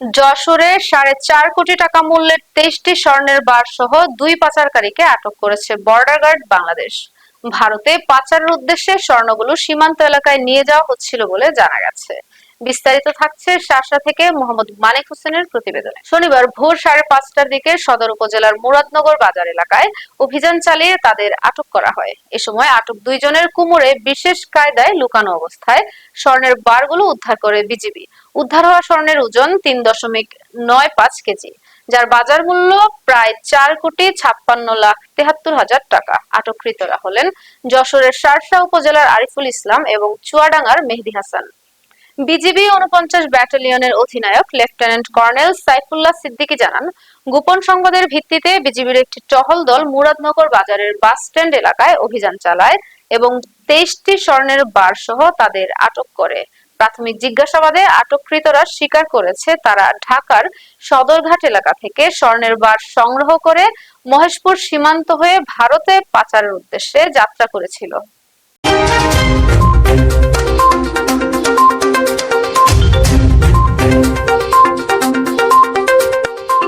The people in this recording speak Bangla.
যশোরে সাড়ে চার কোটি টাকা মূল্যের তেইশটি স্বর্ণের বার সহ দুই পাচারকারীকে আটক করেছে বর্ডার গার্ড বাংলাদেশ ভারতে পাচারের উদ্দেশ্যে স্বর্ণগুলো সীমান্ত এলাকায় নিয়ে যাওয়া হচ্ছিল বলে জানা গেছে। বিস্তারিত থাকছে শাসা থেকে মোহাম্মদ মানিক হোসেনের প্রতিবেদনে। শনিবার ভোর সাড়ে পাঁচটার দিকে সদর উপজেলার মুরাদনগর বাজার এলাকায় অভিযান চালিয়ে তাদের আটক করা হয়। এ সময় আটক দুইজনের কুমোরে বিশেষ কায়দায় লুকানো অবস্থায় স্বর্ণের বারগুলো উদ্ধার করে বিজিবি। উদ্ধার হওয়া স্বর্ণের ওজন তিন দশমিক নয় পাঁচ কেজি, যার বাজার মূল্য প্রায় চার কোটি ছাপ্পান্ন লাখ তেহাত্তর হাজার টাকা। আটককৃতরা হলেন যশোরের শার্শা উপজেলার আরিফুল ইসলাম এবং চুয়াডাঙ্গার মেহেদি হাসান। বিজিবি উনপঞ্চাশ ব্যাটালিয়নের অধিনায়ক, লেফটেন্যান্ট কর্নেল সাইফুল্লাহ সিদ্দিকী জানান, গোপন সংবাদের ভিত্তিতে বিজিবির একটি টহল দল মুরাদনগর বাজারের বাস স্ট্যান্ড এলাকায় অভিযান চালায় এবং তেইশটি স্বর্ণের বার সহ তাদের আটক করে। প্রাথমিক জিজ্ঞাসাবাদে আটককৃতরা স্বীকার করেছে, তারা ঢাকার সদরঘাট এলাকা থেকে স্বর্ণের বার সংগ্রহ করে মহেশপুর সীমান্ত হয়ে ভারতে পাচারের উদ্দেশ্যে যাত্রা করেছিল।